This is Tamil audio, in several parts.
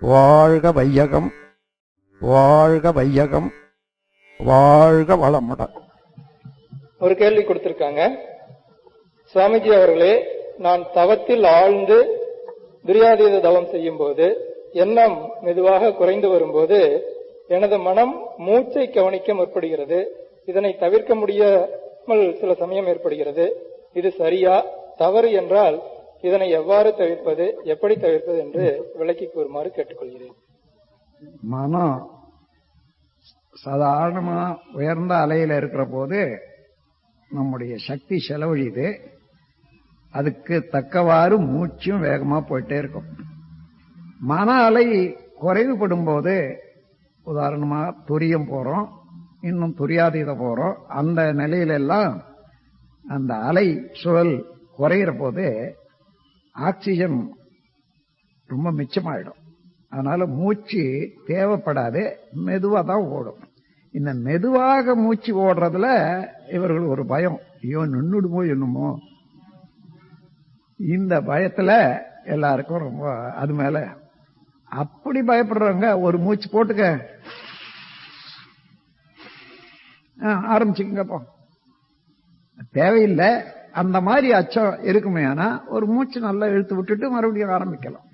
வாழ்க வையகம் வாழ்க வையகம் வாழ்க வளமுடன் ஒரு கேள்வி கொடுத்திருக்காங்க. சுவாமிஜி அவர்களே நான் தவத்தில் ஆழ்ந்து துரியாதீத தவம் செய்யும் போது எண்ணம் மெதுவாக குறைந்து வரும்போது எனது மனம் மூச்சை கவனிக்க முற்படுகிறது. இதனை தவிர்க்க முடியாமல் சில சமயம் ஏற்படுகிறது. இது சரியா? தவறு என்றால் இதனை எவ்வாறு தவிர்ப்பது எப்படி தவிர்ப்பது என்று விளக்கி கூறுமாறு கேட்டுக்கொள்கிறேன். மனம் சாதாரணமா உயர்ந்த அலையில இருக்கிற போது நம்முடைய சக்தி செலவழியுது. அதுக்கு தக்கவாறு மூச்சும் வேகமா போயிட்டே இருக்கும். மன அலை குறைவுபடும் போது உதாரணமா துரியம் போறோம் இன்னும் துரியாதீத போறோம். அந்த நிலையிலெல்லாம் அந்த அலை சுழல் குறையிற போது ஆக்சிஜன் ரொம்ப மிச்சமாயிடும். அதனால மூச்சு தேவைப்படாது மெதுவா தான் ஓடும். இந்த மெதுவாக மூச்சு ஓடுறதுல இவர்கள் ஒரு பயம். ஐயோ நின்றுடுமோ என்னமோ. இந்த பயத்துல எல்லாருக்கும் ரொம்ப அது மேல. அப்படி பயப்படுறவங்க ஒரு மூச்சு போட்டுக்க. ஆ, தேவையில்லை. அந்த மாதிரி அச்சம் இருக்குமே ஆனா ஒரு மூச்சு நல்லா இழுத்து விட்டுட்டு மறுபடியும் ஆரம்பிக்கலாம்.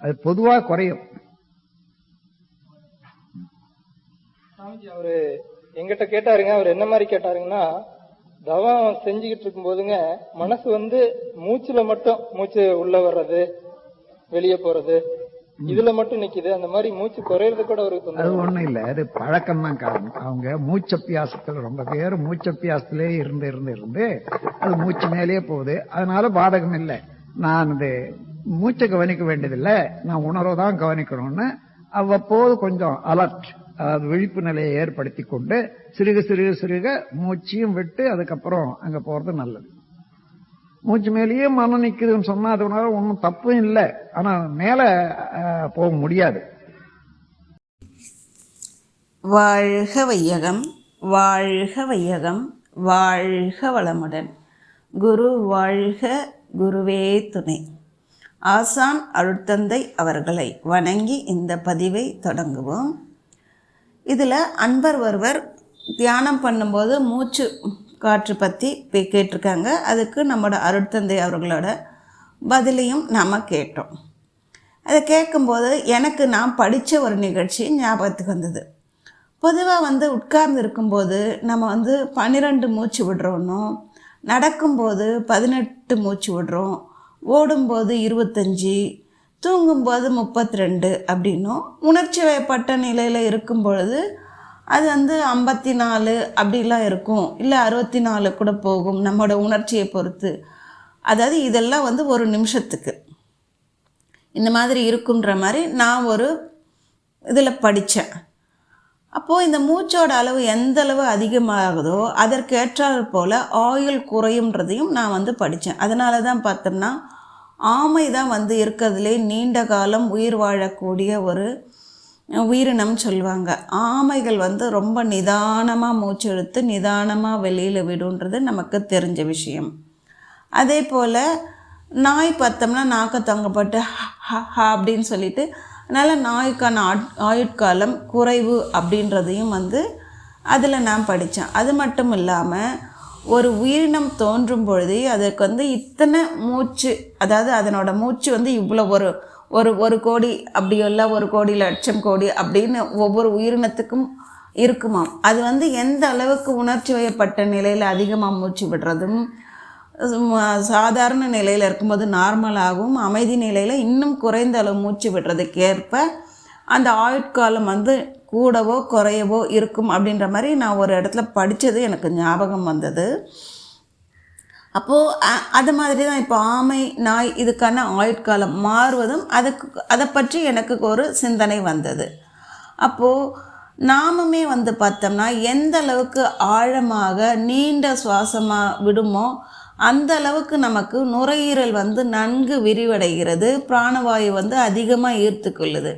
அது பொதுவா குறையும். அவரு எங்கிட்ட கேட்டாருங்க. அவர் என்ன மாதிரி கேட்டாருங்கன்னா தவம் செஞ்சுக்கிட்டு இருக்கும் போதுங்க மனசு வந்து மூச்சுல மட்டும் மூச்சு உள்ள வர்றது வெளியே போறது இதுல மட்டும் நிக்குது. அந்த மாதிரி மூச்சு குறையறது கூட ஒரு அது ஒண்ணும் இல்ல. அது பழக்கம் தான் காரணம். அவங்க மூச்சப்பியாசத்துல ரொம்ப பேர் மூச்சப்பியாசத்திலே இருந்து இருந்து இருந்து அது மூச்சு மேலேயே போகுது. அதனால பாதகம் இல்லை. நான் இது மூச்சை கவனிக்க வேண்டியதில்லை. நான் உணர்வை தான் கவனிக்கணும்னு அவ்வப்போது கொஞ்சம் அலர்ட் அதாவது விழிப்பு நிலையை ஏற்படுத்தி கொண்டு சிறுக சிறுக சிறுக மூச்சையும் விட்டு அதுக்கப்புறம் அங்க போறது நல்லது. மூச்சு மேலேயே மனம் நிக்குதுன்னு சொன்னா அதனால ஒன்றும் தப்பும் இல்லை. ஆனா மேல போக முடியாது. வாழ்க வையகம் வாழ்க வையகம் வாழ்க வளமுடன். குரு வாழ்க குருவே துணை. ஆசான் அருட்தந்தை அவர்களை வணங்கி இந்த பதிவை தொடங்குவோம். இதில் அன்பர் ஒருவர் தியானம் பண்ணும்போது மூச்சு காற்று பற்றி கேட்டிருக்காங்க. அதுக்கு நம்மளோட அருட்தந்தை அவர்களோட பதிலையும் நாம் கேட்டோம். அதை கேட்கும்போது எனக்கு நான் படித்த ஒரு நிகழ்ச்சி ஞாபகத்துக்கு வந்தது. பொதுவாக வந்து உட்கார்ந்து இருக்கும்போது நம்ம வந்து பன்னிரெண்டு மூச்சு விடுறோன்னும் நடக்கும்போது பதினெட்டு மூச்சு விடுறோம் ஓடும்போது இருபத்தஞ்சி தூங்கும்போது முப்பத்தி ரெண்டு அப்படின்னும் உணர்ச்சி வயப்பட்ட நிலையில் இருக்கும் பொழுது அது வந்து ஐம்பத்தி நாலு அப்படிலாம் இருக்கும். இல்லை அறுபத்தி நாலு கூட போகும் நம்மளோட உணர்ச்சியை பொறுத்து. அதாவது இதெல்லாம் வந்து ஒரு நிமிஷத்துக்கு. இந்த மாதிரி இருக்குன்ற மாதிரி நான் ஒரு இதில் படித்தேன் அப்போது இந்த மூச்சோட அளவு எந்த அளவு அதிகமாகுதோ அதற்கேற்றால் போல் ஆயுள் குறையுன்றதையும் நான் வந்து படித்தேன் அதனால தான் பார்த்தோம்னா ஆமை தான் வந்து இருக்கிறதுலே நீண்ட காலம் உயிர் வாழக்கூடிய ஒரு உயிரினம் சொல்லுவாங்க ஆமைகள் வந்து ரொம்ப நிதானமாக மூச்சு இழுத்து நிதானமாக வெளியில் விடுன்றது நமக்கு தெரிஞ்ச விஷயம். அதே போல் நாய் பார்த்தோம்னா நாக்க தொங்கப்பட்டு ஹ, ஹ, அப்படின்னு சொல்லிட்டு அதனால் நாய்க்கான ஆட்- ஆயுட்காலம் குறைவு அப்படின்றதையும் வந்து அதில் நான் படித்தேன் அது மட்டும் இல்லாமல் ஒரு உயிரினம் தோன்றும் பொழுது அதற்கு வந்து இத்தனை மூச்சு அதாவது அதனோட மூச்சு வந்து இவ்வளோ ஒரு ஒரு ஒரு கோடி அப்படி இல்லை ஒரு கோடி லட்சம் கோடி அப்படின்னு ஒவ்வொரு உயிரினத்துக்கும் இருக்குமாம் அது வந்து எந்த அளவுக்கு உணர்ச்சி வயப்பட்ட நிலையில் அதிகமாக மூச்சு விடுறதும் சாதாரண நிலையில் இருக்கும்போது நார்மலாகவும் அமைதி நிலையில் இன்னும் குறைந்த அளவு மூச்சு விடுறதுக்கு ஏற்ப அந்த ஆயுட்காலம் வந்து கூடவோ குறையவோ இருக்கும் அப்படின்ற மாதிரி நான் ஒரு இடத்துல படித்தது எனக்கு ஞாபகம் வந்தது. அப்போது அது மாதிரி தான் இப்போ ஆமை நாய் இதுக்கான ஆயுட்காலம் மாறுவதும் அதுக்கு அதை பற்றி எனக்கு ஒரு சிந்தனை வந்தது. அப்போது நாமுமே வந்து பார்த்தோம்னா எந்த அளவுக்கு ஆழமாக நீண்ட சுவாசமாக விடுமோ அந்த அளவுக்கு நமக்கு நுரையீரல் வந்து நன்கு விரிவடைகிறது பிராணவாயு வந்து அதிகமாக ஈர்த்துக்கொள்ளுது.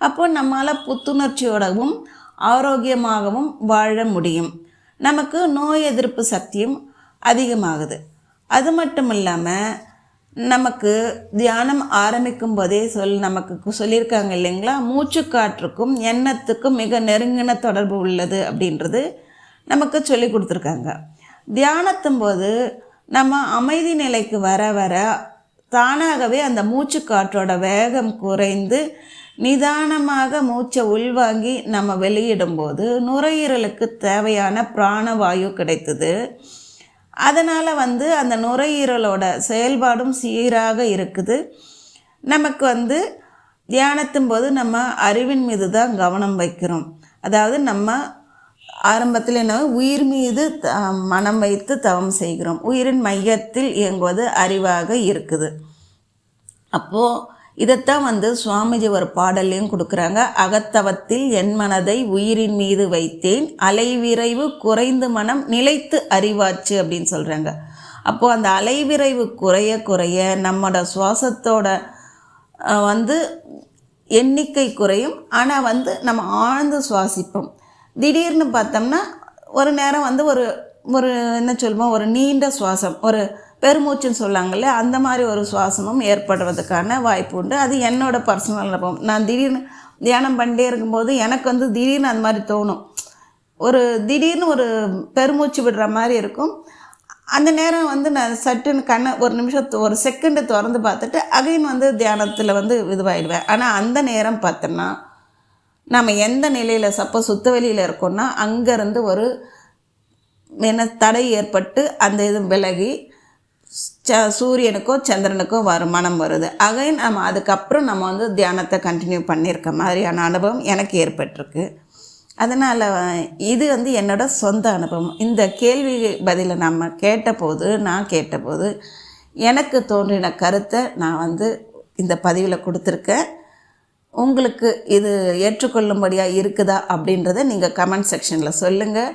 அப்போ நம்மளால் புத்துணர்ச்சியோடவும் ஆரோக்கியமாகவும் வாழ முடியும். நமக்கு நோய் எதிர்ப்பு சக்தியும் அதிகமாகுது. அது மட்டும் இல்லாமல் நமக்கு தியானம் ஆரம்பிக்கும் போதே சொல் நமக்கு சொல்லியிருக்காங்க இல்லைங்களா? மூச்சுக்காற்றுக்கும் எண்ணத்துக்கும் மிக நெருங்கின தொடர்பு உள்ளது அப்படின்றது நமக்கு சொல்லி கொடுத்துருக்காங்க. தியானத்தும் போது நம்ம அமைதி நிலைக்கு வர வர தானாகவே அந்த மூச்சு காற்றோட வேகம் குறைந்து நிதானமாக மூச்சை உள்வாங்கி நம்ம வெளியிடும்போது நுரையீரலுக்கு தேவையான பிராணவாயு கிடைத்தது. அதனால் வந்து அந்த நுரையீரலோட செயல்பாடும் சீராக இருக்குது. நமக்கு வந்து தியானத்தும் போது நம்ம அறிவின் மீது தான் கவனம் வைக்கிறோம். அதாவது நம்ம ஆரம்பத்தில் என்ன உயிர் மீது த- மனம் வைத்து தவம் செய்கிறோம். உயிரின் மையத்தில் இயங்குவது அறிவாக இருக்குது. அப்போது இதைத்தான் வந்து சுவாமிஜி ஒரு பாடல்லையும் கொடுக்குறாங்க. அகத்தவத்தில் என் மனதை உயிரின் மீது வைத்தேன். அலைவிரைவு குறைந்து மனம் நிலைத்து அறிவாச்சு அப்படின்னு சொல்கிறாங்க அப்போது அந்த அலைவிரைவு குறைய குறைய நம்மளோட சுவாசத்தோட வந்து எண்ணிக்கை குறையும். ஆனால் வந்து நம்ம ஆழ்ந்து சுவாசிப்போம். திடீர்னு பார்த்தோம்னா ஒரு நேரம் வந்து ஒரு ஒரு என்ன சொல்லுவோம்? ஒரு நீண்ட சுவாசம். ஒரு பெருமூச்சுன்னு சொல்லாங்கல்ல அந்த மாதிரி ஒரு சுவாசமும் ஏற்படுறதுக்கான வாய்ப்பு உண்டு. அது என்னோட பர்சனல் அனுபவம். நான் திடீர்னு தியானம் பண்ணிட்டே இருக்கும்போது எனக்கு வந்து திடீர்னு அந்த மாதிரி தோணும். ஒரு திடீர்னு ஒரு பெருமூச்சு விடுற மாதிரி இருக்கும். அந்த நேரம் வந்து நான் சட்டுன்னு கண்ணை ஒரு நிமிஷம் ஒரு செகண்டு திறந்து பார்த்துட்டு அகைன் வந்து தியானத்தில் வந்து இதுவாகிடுவேன் ஆனால் அந்த நேரம் பார்த்தோன்னா நம்ம எந்த நிலையில் சப்போஸ் சுத்த வெளியில் இருக்கோம்னா அங்கேருந்து ஒரு என்ன தடை ஏற்பட்டு அந்த இது விலகி ச சூரியனுக்கோ சந்திரனுக்கோ வருமானம் வருது. அகைன் நம்ம அதுக்கப்புறம் நம்ம வந்து தியானத்தை கண்டினியூ பண்ணியிருக்க மாதிரியான அனுபவம் எனக்கு ஏற்பட்டிருக்கு. அதனால் இது வந்து என்னோட சொந்த அனுபவம். இந்த கேள்வி பதிலை நம்ம கேட்டபோது நான் கேட்டபோது எனக்கு தோன்றின கருத்தை நான் வந்து இந்த பதிவில் கொடுத்துருக்கேன். உங்களுக்கு இது ஏற்றுக்கொள்ளும்படியாக இருக்குதா அப்படின்றத நீங்கள் கமெண்ட் செக்ஷனில் சொல்லுங்கள்